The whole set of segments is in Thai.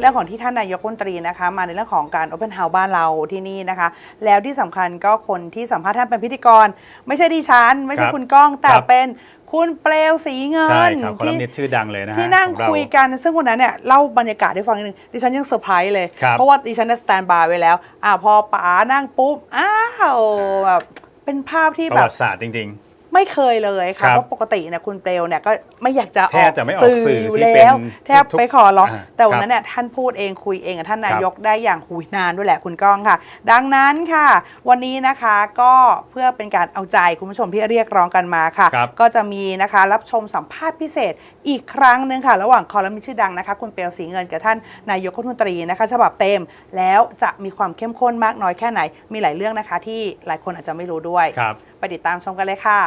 เรื่องของที่ท่านนายกรัฐมนตรีนะคะ มาในเรื่องของการ Open House บ้านเราที่นี่นะคะ แล้วที่สำคัญก็คนที่สัมภาษณ์ท่านเป็นพิธีกร ไม่ใช่ดิฉัน ไม่ใช่ครับคุณก้องแต่ครับเป็นคุณเปลวสีเงิใช่นครับคอลัมนิสต์ชื่อดังเลยนะฮะที่นั่งของเราคุยกันซึ่งวันนั้นเนี่ยเล่าบรรยากาศให้ฟังนิดนึงดิฉันยังเซอร์ไพรส์เลยครับเพราะว่าดิฉันสแตนบายไว้แล้วอ่าพอป๋านั่งปุ๊บอ้าวแบบเป็นภาพที่ประแบวับติศาสตร์จริง ไม่เคยเลยค่ะ ครับเพราะปกติเนี่ยคุณเปลวเนี่ยก็ไม่อยากจะแทออบกจะไม่ออกสื่อสื่ออยู่ที่แล้วเป็นแทบทุกไปขอร้องอ่าแต่วันครับนั้นเนี่ยท่านพูดเองคุยเองกับท่านนาครับยกได้อย่างหุยนานด้วยแหละคุณก้องค่ะ ดังนั้นค่ะ วันนี้นะคะก็เพื่อเป็นการเอาใจคุณผู้ชมที่เรียกร้องกันมาค่ะ ครับ ก็จะมีนะคะรับชมสัมภาษณ์พิเศษอีกครั้งหนึ่งค่ะ ระหว่างคอลัมนิสต์ชื่อดังนะคะ คุณเปลวสีเงินกับท่านนายกรัฐมนตรีนะคะ ฉบับเต็มแล้วจะมีความเข้มข้นมากน้อยแค่ไหน มีหลายเรื่องนะคะ ที่หลายคนอาจจะไม่รู้ด้วย ครับไปติดตามชมกันเลยค่ะ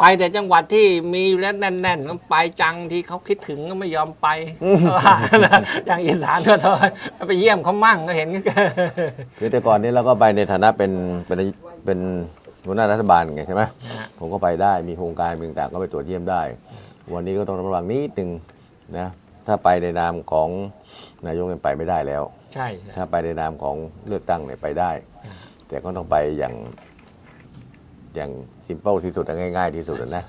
ไปแต่จังหวัดที่มีอยู่แล้วแน่นๆก็ไปจังที่เขาคิดถึงก็ไม่ยอมไปอย่างอีสานก็เถอะไปเยี่ยมเขามั่งก็เห็นก็คือแต่ก่อนนี้เราก็ไปในฐานะเป็นเป็นเป็นหัวหน้ารัฐบาลไงใช่ไหมฮะ ผมก็ไปได้มีโครงการต่างๆก็ไปตรวจเยี่ยมได้ วันนี้ก็ต้องระวังนิดนึงนะถ้าไปในนามของนายกเนี่ยไปไม่ได้แล้ว ใช่ใช่ ถ้าไปในนามของเลือกตั้งเนี่ยไปได้ แต่ก็ต้องไปอย่าง อย่างซิมเปิลที่สุดและง่าย ๆ ที่สุดอะนะ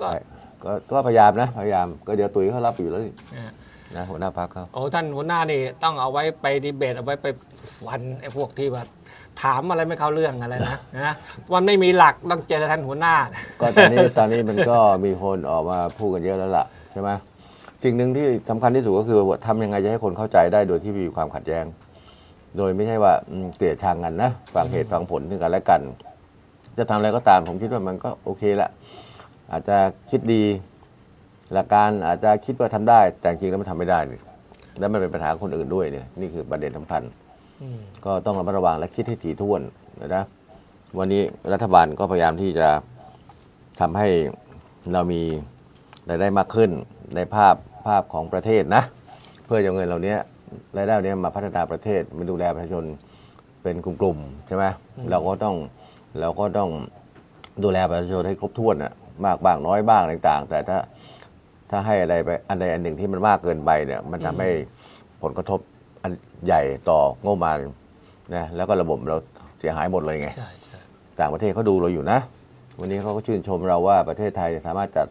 ก็ใช่ก็ก็พยายามนะ พยายามก็เดี๋ยวตุ๋ยเขารับอยู่แล้วนี่ฮะนะหัวหน้าพักเขาโอ้ท่านหัวหน้านี่ต้องเอาไว้ไปดีเบตเอาไว้ไปวันไอ้พวกที่ว่าถามอะไรไม่เข้าเรื่องอะไรนะนะวันไม่มีหลักต้องเจอท่านหัวหน้า ก็ตอนนี้ตอนนี้มันก็มีคนออกมาพูดกันเยอะแล้วล่ะใช่ไหมสิ่งหนึ่งที่สำคัญที่สุดก็คือว่าทำยังไงจะให้คนเข้าใจได้โดยที่มีความขัดแย้ง โดยไม่ใช่ว่าอืมเกลียดชังกันนะฟังเหตุฟังผลถึงกันและกัน จะทำอะไรก็ตาม ผมคิดว่ามันก็โอเคละอาจจะคิดดีหลักการอาจจะคิดว่าทำได้ แต่จริงแล้วมันทำไม่ได้นี่แล้วมันเป็นปัญหาคนอื่นด้วยเนี่ยนี่คือประเด็นสำคัญ อืมก็ต้องระมัดระวังและคิดให้ถี่ถ้วนนะ วันนี้รัฐบาลก็พยายามที่จะทำให้เรามีรายได้มากขึ้นในภาพภาพของประเทศนะ เพื่อจะเอาเงินเหล่านี้รายได้เหล่านี้มาพัฒนาประเทศมาดูแลประชาชนเป็นกลุ่มๆใช่ไหมเราก็ต้อง เราก็ต้องดูแลประชาชนให้ครบถ้วนนะมากบ้างน้อยบ้างต่าง ๆ แต่ถ้าถ้าให้อะไรไปอันใดอันหนึ่งที่มันมากเกินไปเนี่ย มันทำให้ผลกระทบอันใหญ่ต่องบประมาณนะแล้วก็ระบบเราเสียหายหมดเลยไงใช่ใช่ต่างประเทศเขาดูเราอยู่นะ วันนี้เขาก็ชื่นชมเราว่าประเทศไทยสามารถจัด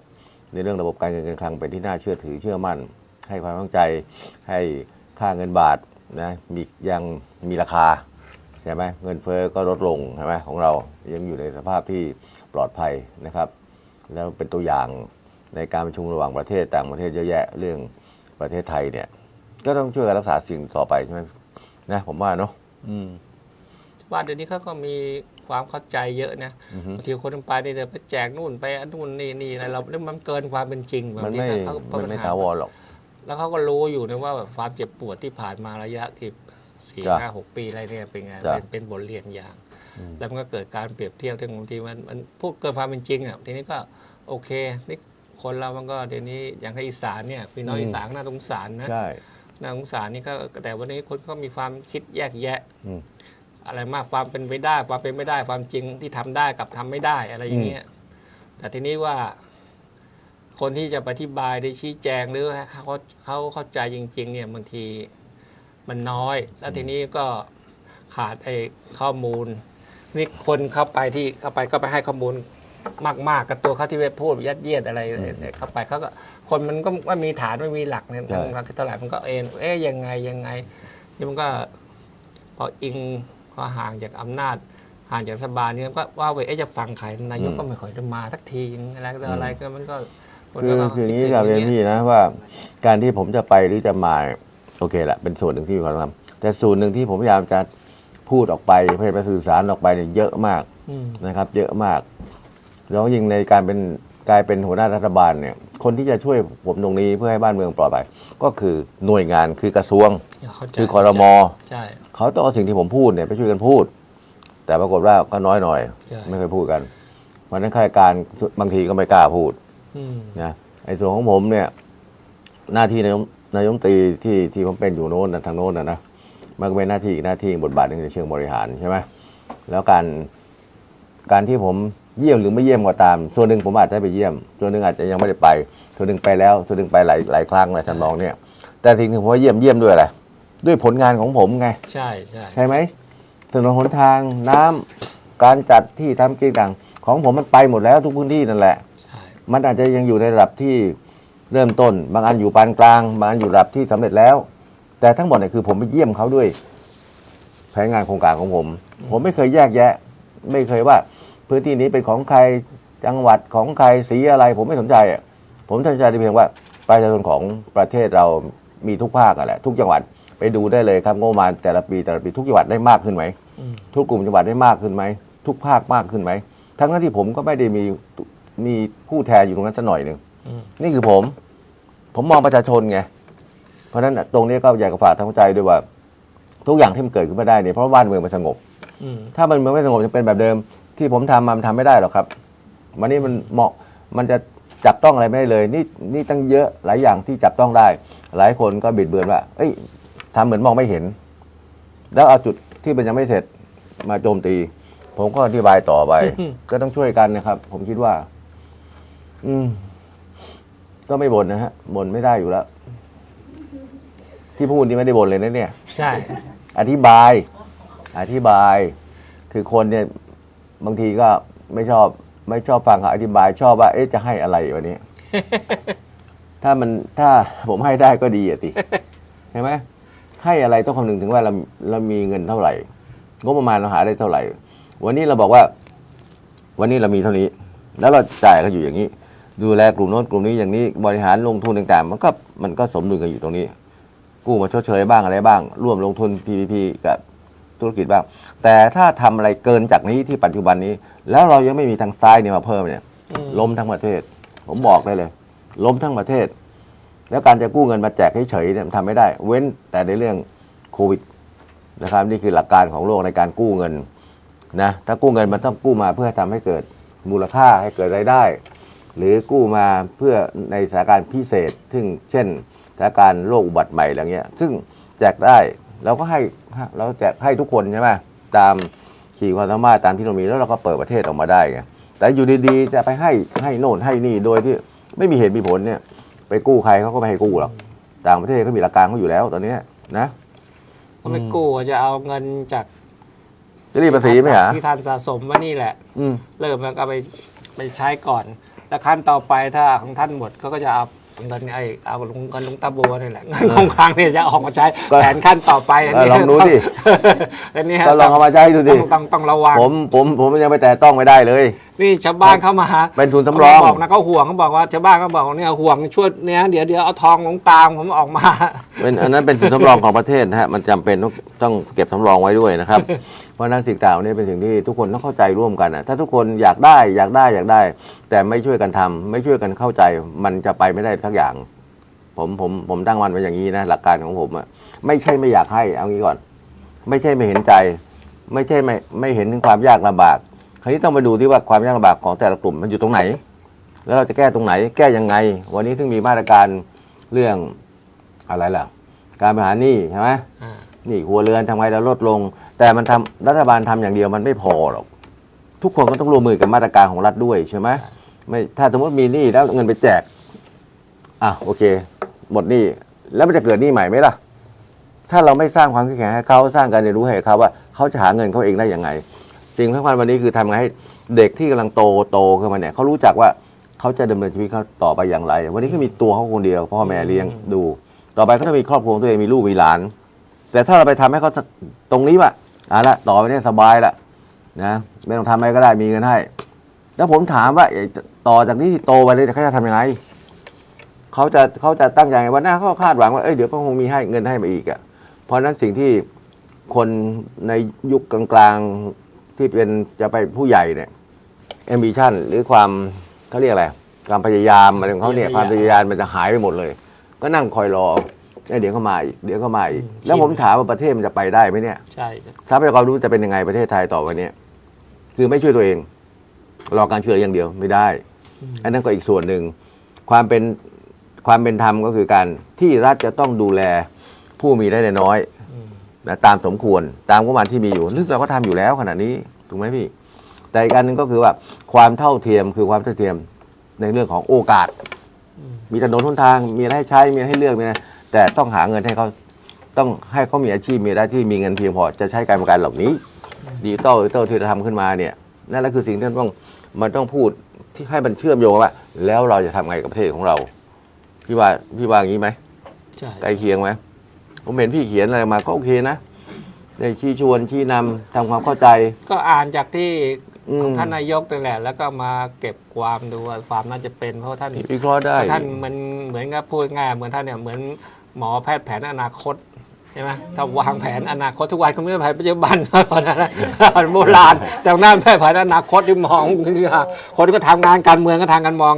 ในเรื่องระบบการเงินการคลังเป็นที่น่าเชื่อถือเชื่อมั่น ให้ความมั่นใจให้ค่าเงินบาทนะมียังมีราคา ใช่ไหมเงินเฟ้อก็ลดลงใช่ไหมของเรายังอยู่ในสภาพที่ปลอดภัยนะครับ แล้วเป็นตัวอย่างในการประชุมระหว่างประเทศต่างประเทศเยอะแยะเรื่องประเทศไทยเนี่ย ก็ต้องช่วยกันรักษาสิ่งต่อไปใช่ไหมนะผมว่าเนาะอืมว่าเดี๋ยวนี้เขาก็มีความเข้าใจเยอะนะอือฮึบางทีคนไปเนี่ยเดี๋ยวไปแจกนู่นไปอันนู่นนี่นี่อะไรเราเนี่ยมันเกินความเป็นจริงบางมันทีไม่เขาก็มันไม่ปัญหถาวรหรอกแล้วเขาก็รู้อยู่นะว่าแบบความเจ็บปวดที่ผ่านมาระยะที่ สี่จ้ะห้าหกปีอะไรเนี่ยเป็นไงจ้ะเป็นเป็นบทเรียนอย่างแล้วมันก็เกิดการเปรียบเทียบที่บางทีมันมันพูดเกินความเป็นจริงอะทีนี้ก็โอเคนี่คนเรามันก็เดี๋ยวนี้อย่างที่อีสานเนี่ยพี่น้องอืมอีสานก็น่าสงสารนะ ใช่ น่าสงสารนี่ก็แต่วันนี้คนก็มีความคิดแยกแยะ อืม อะไรมากความเป็นไปได้ ความเป็นไม่ได้ความจริงที่ทำได้กับทำไม่ได้อะไรอย่างเงี้ยแต่ทีนี้ว่า คนที่จะอธิบายได้ชี้แจงหรือให้เขาเขาเข้าใจจริง ๆ เนี่ยบางที มันน้อย แล้วทีนี้ก็ขาดไอ้ข้อมูล นี่คนเข้าไปที่เข้าไปก็ไปให้ข้อมูลมากๆกับตัวเขาที่ไปพูดยัดเยียดอะไรเข้าไปเขาก็คนมันก็ไม่มีฐานไม่มีหลักเนี่ยใช่ทางเท่าไหร่มันก็เอ็นเอ๊ยยังไงยังไงนี่มันก็พออิงพอห่างจากอำนาจห่างจากรัฐบาลเนี่ยก็ว่าไปเอ๊ะจะฟังใครนายกก็ไม่ค่อยจะมาสักทีอะไรก็อะไรก็มันก็นคือก็คืออย่างนี้คิดกับถึเรียนงพี่นะว่า การที่ผมจะไปหรือจะมาเนี่ย โอเคแหละเป็นส่วนหนึ่งที่มีความสำคัญแต่ส่วนหนึ่งที่ผมพยายามจะพูดออกไปเพื่อไปสื่อสารออกไปเนี่ยเยอะมากอืมนะครับ เยอะมาก แล้วยิ่งในการเป็นกลายเป็นหัวหน้ารัฐบาลเนี่ย คนที่จะช่วยผมตรงนี้เพื่อให้บ้านเมืองปลอดภัยก็คือหน่วยงานคือกระทรวงเข้าใจคือคอรมอใช่เขาต้องเอาสิ่งที่ผมพูดเนี่ยไปช่วยกันพูด แต่ปรากฏว่าก็น้อยหน่อยใช่ไม่เคยพูดกันเพราะฉะนั้นข้าราชการบางทีก็ไม่กล้าพูดอืมนะไอ้ส่วนของผมเนี่ย หน้าที่นายก นายกรัฐมนตรีที่ที่ผมเป็นอยู่โน้นนะทางโน้นนะนะมันก็เป็นหน้าที่อีกหน้าที่บทบาทหนึงในเชิงบริหารใช่ไหมแล้วการการที่ผมเยี่ยมหรือไม่เยี่ยมก็ตาม ส่วนหนึ่งผมอาจจะได้ไปเยี่ยม ส่วนหนึ่งอาจจะยังไม่ได้ไป ส่วนหนึ่งไปแล้ว ส่วนหนึ่งไปหลายหลายครั้งหลายทำนองเนี่ย แต่สิ่งที่ผมว่าเยี่ยมเยี่ยมด้วยอะไรด้วยผลงานของผมไง ใช่ใช่ใช่ไหมถนนหนทางน้ำการจัดที่ทำกิจกรรมของผมมันไปหมดแล้วทุกพื้นที่นั่นแหละใช่มันอาจจะยังอยู่ในระดับที่ เริ่มต้น บางอันอยู่ปานกลาง บางอันอยู่ระดับที่สำเร็จแล้ว แต่ทั้งหมดเนี่ยคือผมไปเยี่ยมเขาด้วย แผนงานโครงการของผม ผมไม่เคยแยกแยะ ไม่เคยว่า พื้นที่นี้เป็นของใครจังหวัดของใครสีอะไร ผมไม่สนใจอะผมสนใจแต่เพียงว่าประชาชนของประเทศเรามีทุกภาคอะแหละทุกจังหวัดไปดูได้เลยครับงบประมาณแต่ละปีแต่ละปีทุกจังหวัดได้มากขึ้นไหมอืมทุกกลุ่มจังหวัดได้มากขึ้นไหมทุกภาคมากขึ้นไหมทั้งนั้นที่ผมก็ไม่ได้มีมีผู้แทนอยู่ตรงนั้นสักหน่อยหนึ่งอืมนี่คือผม ผมมองประชาชนไง เพราะฉะนั้นตรงนี้ก็อยากจะฝากทางใจด้วยว่า ทุกอย่างที่มันเกิดขึ้นมาได้เนี่ยเพราะว่าบ้านเมืองมันสงบอืมถ้ามันเมืองไม่สงบจะเป็นแบบเดิม ที่ผมทำมามันทำไม่ได้หรอกครับวันนี้มันเหมาะมันจะจับต้องอะไรไม่ได้เลย นี่นี่ตั้งเยอะหลายอย่างที่จับต้องได้ หลายคนก็บิดเบือนว่า เอ้ยทำเหมือนมองไม่เห็น แล้วเอาจุดที่มันยังไม่เสร็จมาโจมตี ผมก็อธิบายต่อไป ก็ต้องช่วยกันนะครับ ผมคิดว่า อืม ก็ไม่บ่นนะฮะบ่นไม่ได้อยู่แล้ว ที่พูดนี่ไม่ได้บ่นเลยนะเนี่ย ใช่ อธิบาย อธิบาย คือคนเนี่ยบางทีก็ไม่ชอบ ไม่ชอบฟังเขาอธิบายชอบว่า เอ๊ะจะให้อะไรวันนี้ ถ้ามันถ้าผมให้ได้ก็ดีอะติเห็นไหมให้อะไรต้องคำนึงถึงว่าเราเรามีเงินเท่าไหร่งบประมาณเราหาได้เท่าไหร่ วันนี้เราบอกว่า วันนี้เรามีเท่านี้ แล้วเราจ่ายกันอยู่อย่างนี้ ดูแลกลุ่มโน้นกลุ่มนี้อย่างนี้บริหารลงทุนต่างๆ มันก็มันก็สมดุลกันอยู่ตรงนี้ กู้มาชดเชยบ้างอะไรบ้าง ร่วมลงทุน PPP กับธุรกิจบ้าง แต่ถ้าทำอะไรเกินจากนี้ที่ปัจจุบันนี้ แล้วเรายังไม่มีทางซ้ายเนี่ยมาเพิ่มเนี่ยอืมล้มทั้งประเทศ ผมบอกได้เลย ล้มทั้งประเทศ แล้วการจะกู้เงินมาแจกเฉยๆเนี่ยมันทำไม่ได้ เว้นแต่ในเรื่องโควิดนะครับนี่คือหลักการของโลกในการกู้เงินนะถ้ากู้เงินมันต้องกู้มาเพื่อทำให้เกิดมูลค่าให้เกิดรายได้ หรือกู้มาเพื่อในสถานการณ์พิเศษ ซึ่งเช่นสถานการณ์โรคอุบัติใหม่อะไรเงี้ย ซึ่งแจกได้เราก็ให้เราแจกให้ทุกคนใช่ไหมตามขีดความสามารถตามที่เรามีแล้วเราก็เปิดประเทศออกมาได้ไงแต่อยู่ดีๆจะไปให้ให้โน่นให้นี่โดยที่ไม่มีเหตุมีผลเนี่ย ไปกู้ใครเขาก็ไม่ให้กู้หรอกต่างประเทศเขามีหลักการเขาอยู่แล้วตอนเนี้ยนะก็ไม่กู้จะเอาเงินจากจะรีบภาษีไหมฮะที่ท่านสะสมมานี่แหละอืมเริ่มแล้วก็ไปไปใช้ก่อน แล้วขั้นต่อไปถ้าของท่านหมดเขาก็จะเอาเงินไอ้เอาลงเงินลงตาบัวนี่แหละเงินของคลังเนี่ยจะออกมาใช้ก็ แผนขั้นต่อไปนนี้ก็ลองดูดิ อันนี้ก็ลองเอามาใช้ดูดิ ต้องต้องต้องระวัง ผมผมผมยังไม่แต่ต้องไม่ได้เลยนี่ชาวบ้านเข้ามาเป็นทุนสำรองเขาบอกนะเขาห่วงเขาบอกว่าชาวบ้านเขาบอกเนี่ยห่วงช่วยเนี่ยเดี๋ยวเดี๋ยวเอาทองลงตามผมออกมา เป็นอันนั้นเป็นทุนสำรองของประเทศนะฮะมันจำเป็นต้องต้องเก็บสำรองไว้ด้วยนะครับ เพราะฉะนั้นสิ่งต่างๆนี้เป็นสิ่งที่ทุกคนต้องเข้าใจร่วมกันนะถ้าทุกคนอยากได้อยากได้อยากได้ แต่ไม่ช่วยกันทำไม่ช่วยกันเข้าใจ มันจะไปไม่ได้ทักอย่าง ผมผมผมตั้งมันไว้อย่างนี้นะหลักการของผมอะไม่ใช่ไม่อยากให้เอางี้ก่อน ไม่ใช่ไม่เห็นใจ ไม่ใช่ไม่ไม่เห็นถึงความยากลำบาก คราวนี้ต้องมาดูที่ว่าความยากลำบากของแต่ละกลุ่มมันอยู่ตรงไหน แล้วเราจะแก้ตรงไหน แก้ยังไง วันนี้ถึงมีมาตรการเรื่องอะไรล่ะ การบริหารหนี้ใช่ไหมอ่าหนี่ครัวเรือนทำไงเราลดลง แต่มันทำรัฐบาลทำอย่างเดียวมันไม่พอหรอกทุกคนก็ต้องร่วมมือกับมาตรการของรัฐด้วยใช่ไหมไม่ถ้าสมมติมีหนี้แล้วเงินไปแจกอะโอเคหมดหนี้แล้วมันจะเกิดหนี้ใหม่ไหมล่ะ ถ้าเราไม่สร้างความเข้มแข็งให้เขาสร้างการเรียนรู้ให้เขาว่าเขาจะหาเงินเขาเองได้ยังไง สิ่งสำคัญวันนี้คือทำไงให้เด็กที่กำลังโตโตขึ้นมาเนี่ยเขารู้จักว่าเขาจะดำเนินชีวิตเขาต่อไปอย่างไร วันนี้เขามีตัวเขาคนเดียวพ่อแม่เลี้ยงดู ต่อไปเขาจะมีครอบครัวของตัวเองมีลูกมีหลาน แต่ถ้าเราไปทำให้เขาตรงนี้ว่าอะละต่อไปเนี่ยสบายละนะไม่ต้องทำอะไรก็ได้มีเงินให้ แล้วผมถามว่าไอ้ต่อจากนี้ที่โตไปเลยเขาจะทำยังไงเขาจะเขาจะตั้งใจไงวันหน้าเขาก็คาดหวังว่าเอ้ยเดี๋ยวก็คงมีให้เงินให้มาอีกอะเพราะฉะนั้นสิ่งที่คนในยุคกลางๆ ที่เป็นจะไปผู้ใหญ่เนี่ย ambition หรือความเขาเรียกอะไรความพยายามอะไรของเขาเนี่ยความพยายามมันจะหายไปหมดเลย ก็นั่งคอยรอเอ้ยเดี๋ยวเขามาอีกเดี๋ยวเขามาอีกอืมแล้วผมถามว่าประเทศมันจะไปได้ไหมเนี่ยใช่จ้ะทรัพยากรรู้จะเป็นยังไงประเทศไทยต่อไปเนี้คือไม่ช่วยตัวเอง รอการช่วยเหลืออย่างเดียวไม่ได้ อันนั้นก็อีกส่วนหนึ่งความเป็นความเป็นธรรมก็คือการที่รัฐจะต้องดูแลผู้มีรายได้น้อยอืม นะตามสมควรตามงบประมาณที่มีอยู่ซึ่งเราก็ทำอยู่แล้วขณะนี้ถูกไหมพี่ แต่อีกอันหนึ่งก็คือว่าความเท่าเทียมคือความเท่าเทียมในเรื่องของโอกาสอืมมีถนนหนทางมีอะไรให้ใช้มีอะไรให้เลือกมีอะไรแต่ต้องหาเงินให้เขาต้องให้เขามีอาชีพมีรายได้ที่มีเงินเพียงพอจะใช้การประกันเหล่านี้ดิจิตอลดิจิตอลที่เราทำขึ้นมาเนี่ยนั่นแหละคือสิ่งที่ต้องมันต้องพูดที่ให้มันเชื่อมโยงว่า แล้วเราจะทำไงกับประเทศของเราพี่ว่าพี่ว่าอย่างนี้ไหมใช่ใกล้เคียงไหม ผมเห็นพี่เขียนอะไรมาก็โอเคนะในชี้ชวนชี้นำทำความเข้าใจ ก็อ่านจากที่อืม ของท่านนายกนั่นแหละ แล้วก็มาเก็บความดูว่าความน่าจะเป็นเพราะท่านวิเคราะห์ได้ ท่านมันเหมือนกับพูดง่ายเหมือนท่านเนี่ยเหมือนหมอแพทย์แผนอนาคต ใช่ไหมถ้าวางแผนอนาคตทุกวันเขาไม่ได้แผนปัจจุบันตอนนั้นนะตอนโบราณ แต่หน้าแพทย์แผนอนาคตที่มองคือคนก็ทำงานการเมืองก็ทางกันมอง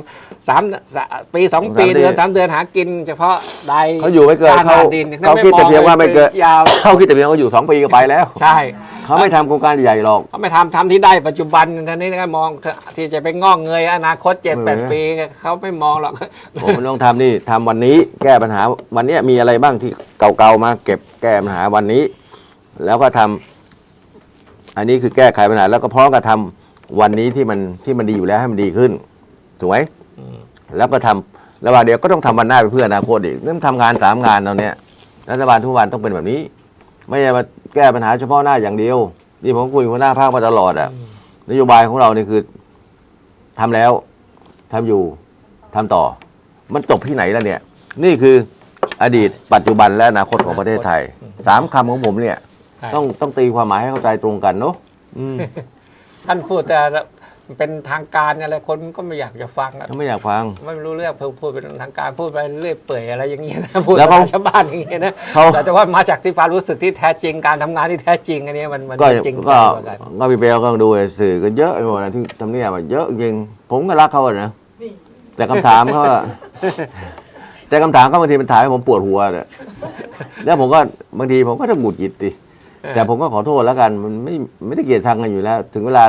สามสามปีสองปีสามเดืเดืออนนสามเดือนหากิน เฉพาะใดเขาอยู่ไม่เกินด้เขาดินเขาคิดแต่เพียงว่าไม่เกินยาวเขาคิดแต่เพียงเขาอยู่สองปีก็ไปแล้ว ใช่ เขาไม่ทำโครงการใหญ่หรอก เขาไม่ทำทำที่ได้ปัจจุบันท่านนี้ก็มองที่จะไปงอกเงยอนาคตเจ็ดแปดเออปีเขาไม่มองหรอก ผมมันต้องทำนี่ทำวันนี้แก้ปัญหาวันนี้มีอะไรบ้างที่เก่าๆมาเก็บแก้ปัญหาวันนี้ แล้วก็ทำอันนี้คือแก้ไขปัญหาแล้วก็พร้อมกับทำวันนี้ที่มันที่มันดีอยู่แล้วให้มันดีขึ้นถูกไหมอืม แล้วก็ทำระหว่างเดียวก็ต้องทำวันหน้าไปเพื่ออนาคตอีกเรื่องทำงานสามงานเราเนี่ยรัฐบาลทุกวันต้องเป็นแบบนี้ ไม่ใช่มา แก้ปัญหาเฉพาะหน้าอย่างเดียว นี่ผมคุยกับหัวหน้าภาคมาตลอดอะนโยบายของเรานี่คือทำแล้วทำอยู่ทำต่อ มันจบที่ไหนแล้วเนี่ย นี่คืออดีต ปัจจุบันและอนาคตของประเทศไทยสามคำของผมเนี่ยใช่ต้องต้องตีความหมายให้เข้าใจตรงกันเนาะอืมท่านพูดแต่ เป็นทางการอะไรคนก็ไม่อยากจะฟังอะถ้าไม่อยากฟัง ไม่รู้เรื่องพูดพูดเป็นทางการพูดไปเรื่อยเปื่อยอะไรอย่างเงี้ยนะพูดแล้วเขาภาษาชาวบ้านอย่างเงี้ยนะเขา แต่จะว่ามาจากที่ความรู้สึกที่แท้จริงการทำงานที่แท้จริงอันนี้มันมันก็จริงใจก็กว่ากัน ก็มีเบลก็ดูสื่อกันเยอะไปหมดนะที่ทำเนียบอะเยอะจริงผมก็รักเขาอะนะแต่คำถามเขาอะ แต่คำถามเขาบางทีมันถ่ายให้ผมปวดหัวเนี่ยแล้วผมก็บางทีผมก็จะหงุดหงิดดิแต่ผมก็ขอโทษแล้วกันมันไม่ไม่ได้เกลียดชังกันอยู่แล้ว ถึงเวลา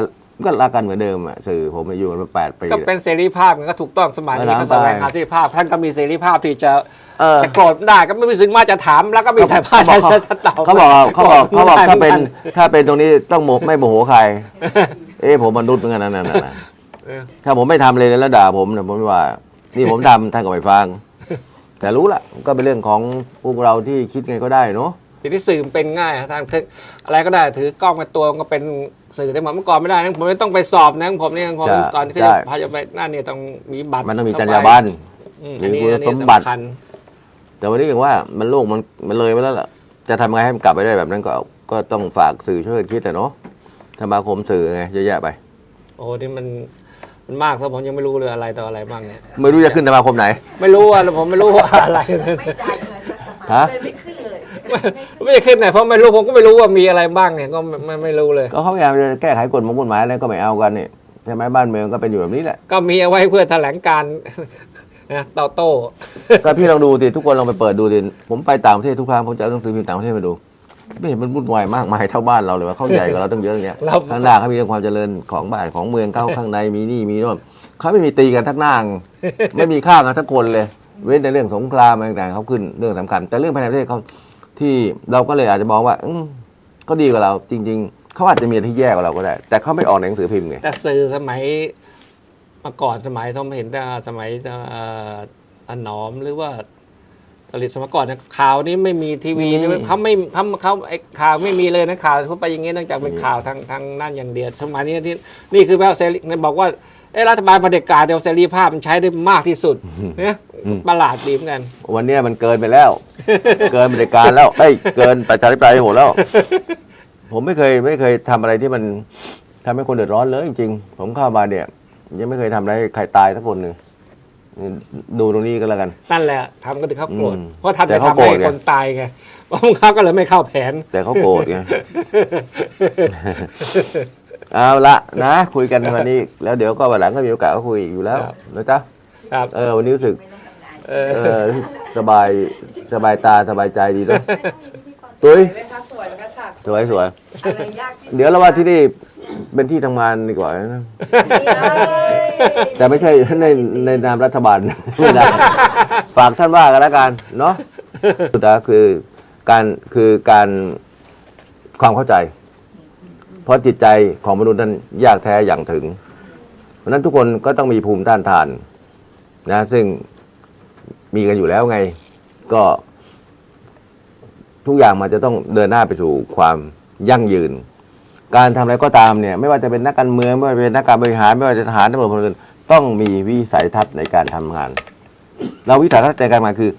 ก็รักกันเหมือนเดิมอะสื่อผมอยู่กันมาแปดปี ก็เป็นเสรีภาพมันก็ถูกต้องสมัยนี้แล้วก็แสวงหาไปเสรีภาพ ท่านก็มีเสรีภาพที่จะเออจะโกรธได้ก็ไม่มีสิทธิ์มาจะถามแล้วก็มีสายภาพเขาจะบอกจะตอบเขาบอกเขาบอกเขาบอกได้ถ้าเป็นหมือกัถ้าเป็นตรงนี้ต้องโมไม่โมโหใคร เอ้ผมมนุษย์เหมือนกันนั่นน่ะนะเออถ้าผมไม่ทำเลยแล้วด่าผมเนี่ยผมว่า นี่ผมทำท่านก็ไม่ฟัง แต่รู้ละก็เป็นเรื่องของพวกเราที่คิดไงก็ได้เนาะ ทีนี้สื่อมันเป็นง่ายอะทางเทคอะไรก็ได้ถือกล้องมาตัวมันก็เป็นสื่อได้หมดเมื่อก่อนไม่ได้นะผมไม่ต้องไปสอบนะผมเนี่ยผมใช่ก่อนที่ใช่จะพาจะไปนั่นเนี่ยต้องมีบัตรมันต้องมีจรเข้รไปยาบรรณอืมมีอันนี้คุณอันนี้สมบัติสำคัญแต่วันนี้อย่างว่ามันโลกมันมันเลยไปแล้วล่ะจะทำไงให้มันกลับไปได้แบบนั้นก็ก็ต้องฝากสื่อช่วยกันคิดอะเนาะสมาคมสื่อไงเยอะแยะไป โอ้นี่มันมันมากซะผมยังไม่รู้เลยอะไรต่ออะไรบ้างเนี่ยไม่รู้จะขึ้นสมาคมไหน ไม่รู้อะผมไม่รู้ว่าอะไรไม่จ่ายเงินสักบาทฮะเลยไม่ขึ้นเลย ไม่ได้ขึ้นไหนเพราะไม่รู้ผมก็ไม่รู้ว่ามีอะไรบ้างเนี่ยก็ไม่ไม่ไม่รู้เลย ก็เขาพยายามจะแก้ไขกฎหมายกฎหมายอะไรก็ไม่เอากันนี่ใช่ไหมบ้านเมืองก็เป็นอยู่แบบนี้แหละ ก็มีเอาไว้เพื่อแถลงการนะต่อโต้ก็พี่ลองดูดิทุกคนลองไปเปิดดูดิผมไปต่างประเทศทุกครั้งผมจะเอาหนังสือพิมพ์ต่างประเทศมาดูไม่เห็นมันวุ่นวายมากมายเท่าบ้านเราเลยว่าเขาใหญ่กว่าเราตั้งเยอะอย่างเงี้ยเราข้างหน้าเขามีเรื่องความเจริญของบ้านของเมืองเขาข้างในมีนี่มีโน่นเขาไม่มีตีกันทักหน้างไม่มีฆ่ากันทักคนเลย เว้นในเรื่องสงครามอะไรต่างๆเขาขึ้นเรื่องสำคัญ แต่เรื่องภายในประเทศเขา ที่เราก็เลยอาจจะมองว่าอืมก็ดีกว่าเรา จริง ๆเขาอาจจะมีอะไรที่แย่กว่าเราก็ได้ แต่เขาไม่ออกในหนังสือพิมพ์ไงแต่สื่อสมัยเมื่อก่อนสมัยผมเห็นแต่สมัยเอ่ออหนอมหรือว่าผลิตสมัยก่อนเนี่ยข่าวนี้ไม่มีทีวีไม่มีเขาไม่เขาเขาไอ้ข่าวไม่มีเลยนะข่าวเขาไปอย่างเงี้ยเนื่องจากเป็นข่าวทางทางนั่นอย่างเดียวสมัยนี้ที่นี่คือแม่เสรีเนี่ยบอกว่า เอ้รัฐบาลเผด็จการแต่ว่าเสรีภาพมันใช้ได้มากที่สุดเนี่ยประหลาดดีเหมือนกัน วันเนี้ยมันเกินไปแล้ว เกินบริการแล้วเอ้ยเกินประชาธิปไตยโหดแล้ว ผมไม่เคยไม่เคยทำอะไรที่มันทำให้คนเดือดร้อนเลยจริงๆผมเข้ามาเนี่ย ยังไม่เคยทำอะไรให้ใครตายสักคนหนึ่งดูตรงนี้ก็แล้วกัน นั่นแหละทำก็ถึงเขาโกรธอืมเพราะทำแต่จะเขาทำโกรธให้ไงคนตายไงเพราะเขาก็เลยไม่เข้าแผน แต่เขาโกรธไง เอาละนะ คุยกันวันนี้ แล้วเดี๋ยวก็วันหลังก็มีโอกาสก็คุยอีกอยู่แล้วครับนะจ๊ะครับเออวันนี้รู้สึกเออเออสบายสบายตาสบายใจดีเนอะสวยไหมคะสวยไหมคะฉากสวยสวยอะไรยากที่สุเดี๋ยวเราว่าที่นี่เป็นที่ทำงานดีกว่านะ แต่ไม่ใช่ในในนามรัฐบาล ไม่ได้ฝากท่านว่ากันแล้วกันเนาะสุดท้ายคือการคือการความเข้าใจ เพราะจิตใจของมนุษย์นั้นยากแท้อย่างถึง เพราะนั้นทุกคนก็ต้องมีภูมิต้านทานนะซึ่งมีกันอยู่แล้วไง ก็ทุกอย่างมันจะต้องเดินหน้าไปสู่ความยั่งยืน การทำอะไรก็ตามเนี่ย ไม่ว่าจะเป็นนักการเมืองไม่ว่าจะเป็นนักการบริหารไม่ว่าจะทหารตำรวจพลเรือนต้องมีวิสัยทัศน์ในการทำงาน เราวิสัยทัศน์ในการทำงาคือ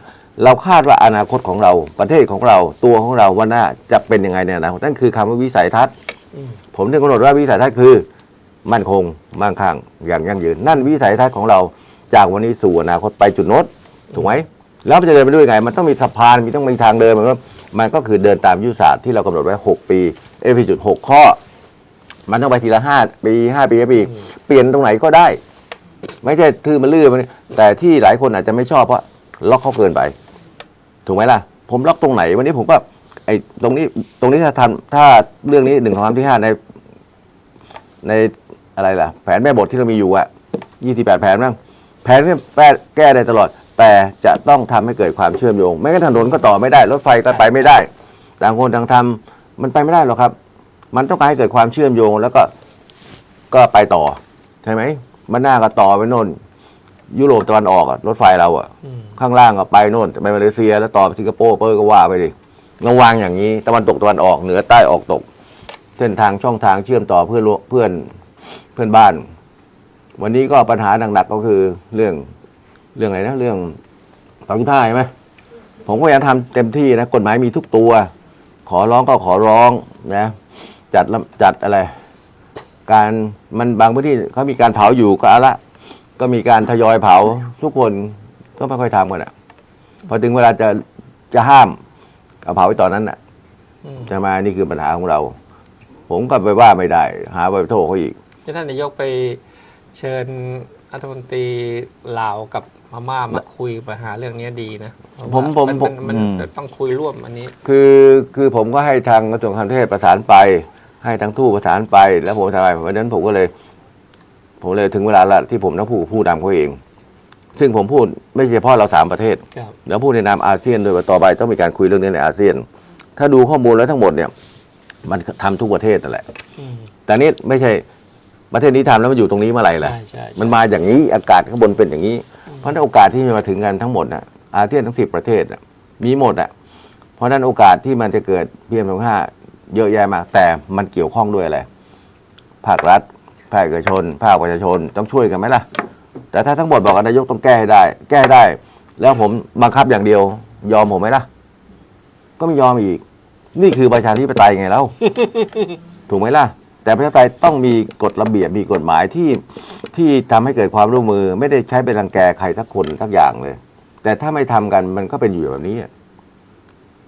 เราคาดว่าอนาคตของเราประเทศของเราตัวของเราวันหน้าจะเป็นยังไงในอนาคตนั่นคือคำว่าวิสัยทัศน์ ผมถึงกำหนดว่าวิสัยทัศน์คือ มั่นคงมั่งคั่งอย่างยั่งยืน นั่นวิสัยทัศน์ของเราจากวันนี้สู่อนาคตไปจุดโน้นถูกไหมแล้วมันจะเดินไปด้วยไง มันต้องมีสะพานมีต้องมีทางเดินมันก็มันก็คือเดินตามยุทธศาสตร์ที่เรากำหนดไว้ 6 ปีเอพีจุดหกข้อ มันต้องไปทีละห้าปีห้าปีห้าปีเปลี่ยนตรงไหนก็ได้ ไม่ใช่ทื่อมันลื่นมันแต่ที่หลายคนอาจจะไม่ชอบเพราะล็อกเขาเกินไป ถูกไหมล่ะ ผมล็อกตรงไหนวันนี้ผมก็ ไอ้ตรงนี้ตรงนี้ถ้าทำถ้าเรื่องนี้หนึ่งสองสามที่ห้าใน ในอะไรล่ะ แผนแม่บทที่เรามีอยู่อะยี่สิบแปดแผนมั้งแผนเนี่ยแก้แก้ได้ตลอด แต่จะต้องทำให้เกิดความเชื่อมโยง ไม่งั้นถนนก็ต่อไม่ได้ รถไฟก็ไปไม่ได้ ต่างคนต่างทำมันไปไม่ได้หรอกครับ มันต้องการให้เกิดความเชื่อมโยง แล้วก็ก็ไปต่อ ใช่ไหมมันหน้าก็ต่อไปโน่นยุโรปตะวันออกอะรถไฟเราอะอืมข้างล่างก็ไปโน่นไปมาเลเซีย แล้วต่อไปสิงคโปร์เปอร์ก็ว่าไปดิ เราวางอย่างนี้ตะวันตกตะวันออกเหนือใต้ออกตก เส้นทางช่องทางเชื่อมต่อเพื่อนเพื่อนเพื่อนบ้าน วันนี้ก็ปัญหาหนักๆก็คือเรื่องเรื่องอะไรนะเรื่องสองท่าใช่ไหมผมก็พยายามทำเต็มที่นะกฎหมายมีทุกตัว ขอร้องก็ขอร้องนะ จัดจัดอะไร การมันบางพื้นที่เขามีการเผาอยู่ก็อาละ ก็มีการทยอยเผาทุกคนก็ไม่ค่อยทำกันอะพอถึงเวลาจะจะห้าม เอาเผาไว้ตอนนั้นอะอืมใช่ไหมนี่คือปัญหาของเรา ผมก็ไปว่าไม่ได้ หาไปโทษเขาอีกที่ท่านนายกไปเชิญรัฐมนตรีลาวกับพม่ามาคุยปัญหาเรื่องนี้ดีนะเพราะผมว่าผมนผมมันอืมมันต้องคุยร่วมอันนี้ คือคือผมก็ให้ทางกระทรวงการต่างประเทศประสานไป ให้ทางทูตประสานไป แล้วผมทำไปวันนั้นผมก็เลย ผมเลยถึงเวลาละที่ผมต้องพูดกับผู้นำเขาเอง ซึ่งผมพูดไม่ใช่เฉพาะเราสามประเทศ ครับ แล้วพูดในนามอาเซียนโดยว่าต่อไปต้องมีการคุยเรื่องนี้ในอาเซียน ถ้าดูข้อมูลแล้วทั้งหมดเนี่ยมันทำทุกประเทศนั่นแหละ อืม แต่นี่ไม่ใช่ประเทศนี้ทำแล้วมันอยู่ตรงนี้เมื่อไหร่ล่ะใช่ใช่ใช่ มันมาอย่างนี้อากาศข้างบนเป็นอย่างนี้ เพราะฉะนั้นโอกาสที่จะมาถึงกันทั้งหมดนะอาเซียนทั้งสิบประเทศน่ะมีหมดอะเพราะฉะนั้นโอกาสที่มันจะเกิดพีเอ็มสองห้าเยอะแยะมาก แต่มันเกี่ยวข้องด้วยอะไรภาครัฐ ภาคเอกชน ภาคประชาชนต้องช่วยกันไหมล่ะ แต่ถ้าทั้งหมดบอกกันนายกต้องแก้ให้ได้ แก้ได้ แล้วผมบังคับอย่างเดียว ยอมผมไหมล่ะ ก็ไม่ยอมอีก นี่คือประชาธิปไตยไงแล้ว ถูกไหมล่ะ แต่ประชาธิปไตยต้องมีกฎระเบียบมีกฎหมายที่ที่ทำให้เกิดความร่วมมือ ไม่ได้ใช้เป็นรังแกใครทักคนทักอย่างเลย แต่ถ้าไม่ทำกันมันก็เป็นอยู่แบบนี้อะ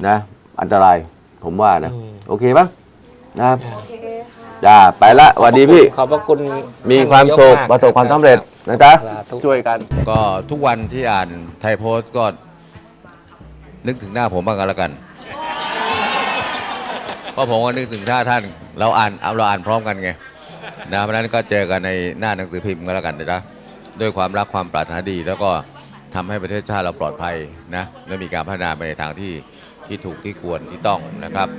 นะ อันตรายผมว่านะอืมโอเคปะนะครับโอเคค่ะ จ้าไปละสวัสดีพี่ ขอบพระคุณมีความสุขท่นนยกกประสบความสำเร็จนะจ๊ะสาธุ ช่วยกัน ก็ทุกวันที่อ่านไทยโพสต์ก็ นึกถึงหน้าผมบ้างกันแล้วกัน เพราะผมก็นึกถึงท่าท่าน เราอ่านเอาเราอ่านพร้อมกันไงนะเพราะฉะนั้นก็เจอกันในหน้าหนังสือพิมพ์ก็แล้วกันนะจ๊ะด้วยความรักความปรารถนาดี แล้วก็ทำให้ประเทศชาติเราปลอดภัยนะและมีการพัฒนาไปในทางที่ที่ถูกที่ควรที่ต้องนะครับ